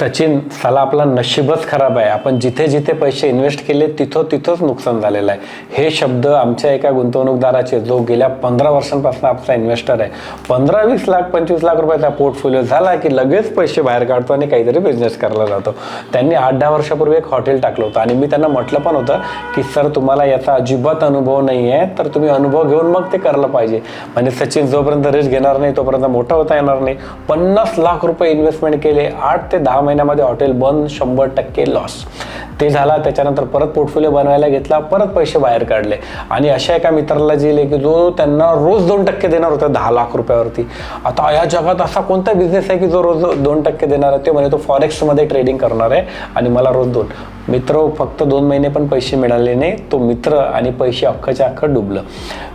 सचिन साला आपला नशीबच खराब आहे. आपण जिथे जिथे पैसे इन्व्हेस्ट केले तिथं तिथंच नुकसान झालेलं आहे. हे शब्द आमच्या एका गुंतवणूकदाराचे जो गेल्या पंधरा वर्षांपासून आपला इन्व्हेस्टर आहे. पंधरा वीस लाख पंचवीस लाख रुपयाचा पोर्टफोलिओ झाला की लगेच पैसे बाहेर काढतो आणि काहीतरी बिझनेस करायला जातो. त्यांनी आठ दहा वर्षापूर्वी एक हॉटेल टाकलं होतं. आणि मी त्यांना म्हटलं पण होतं की सर तुम्हाला याचा अजिबात अनुभव नाही आहे तर तुम्ही अनुभव घेऊन मग ते करायला पाहिजे. म्हणजे सचिन जोपर्यंत रिस्क घेणार नाही तोपर्यंत मोठा होता येणार नाही. पन्नास लाख रुपये इन्व्हेस्टमेंट केले. आठ ते दहा महिन्यामध्ये हॉटेल बंद शंभर टक्के लॉस ते झाला त्याच्यानंतर परत पोर्टफोलिओ बनवायला घेतला परत पैसे बाहेर काढले. आणि अशा एका मित्राला जे की जो त्यांना रोज दोन टक्के देणार होता दहा लाख रुपयावरती. आता या जगात असा कोणता बिझनेस आहे की जो रोज दोन टक्के देणार आहे? ते म्हणजे तो फॉरेक्समध्ये ट्रेडिंग करणार आहे आणि मला रोज दोन. मित्र फक्त दोन महिने पण पैसे मिळाले नाही. तो मित्र आणि पैसे अख्खच्या अख्खं डुबलं.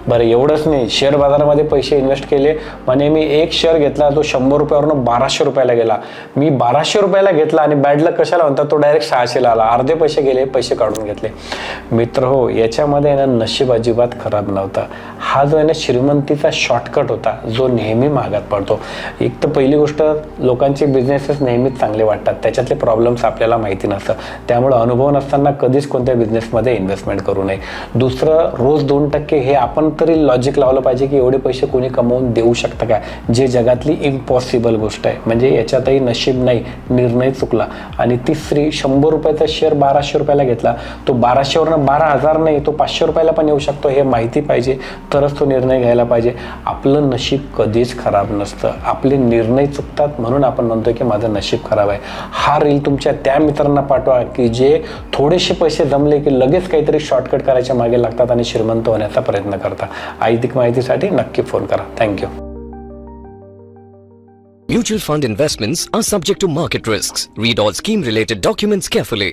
बरं एवढंच नाही. शेअर बाजारामध्ये पैसे इन्व्हेस्ट केले. म्हणे मी एक शेअर घेतला तो शंभर रुपयावरून बाराशे रुपयाला गेला. मी बाराशे रुपयाला घेतला आणि बॅड लक कशाला म्हणतात तो डायरेक्ट सहाशेला आला. अर्धे पैसे गेले पैसे काढून घेतले. मित्र हो याच्यामध्ये ना नशीब अजिबात खराब नव्हता. हा जो आहे ना श्रीमंतीचा शॉर्टकट होता जो नेहमी महागात पडतो. एक तर पहिली गोष्ट लोकांचे बिझनेसेस नेहमीच चांगले वाटतात. त्याच्यातले प्रॉब्लेम्स आपल्याला माहिती नसतं. त्यामुळे अनुभव नसताना कधीच कोणत्या बिझनेसमध्ये इन्व्हेस्टमेंट करू नये. दुसरं रोज दोन टक्के हे आपण तरी लॉजिक लावलं पाहिजे की एवढे पैसे कोणी कमवून देऊ शकतं का? जे जगातली इम्पॉसिबल गोष्ट आहे. म्हणजे याच्यातही नशीब नाही निर्णय चुकला. आणि तिसरी शंभर रुपयाचा शेअर बाराशे रुपयाला घेतला. तो बाराशेवरनं बारा हजार नाही तो पाचशे रुपयाला पण येऊ शकतो हे माहिती पाहिजे. तर तरच तो निर्णय घ्यायला पाहिजे. आपलं नशीब कधीच खराब नसतं. आपले निर्णय चुकतात म्हणून आपण म्हणतो की माझं नशीब खराब आहे. हा रील तुमच्या त्या मित्रांना पाठवा की जे थोडेसे पैसे जमले की लगेच काहीतरी शॉर्टकट करायच्या मागे लागतात आणि श्रीमंत होण्याचा प्रयत्न करतात. ऐतिक माहितीसाठी नक्की फोन करा. Thank you Mutual fund investments are subject to market risks. Read all scheme related documents carefully.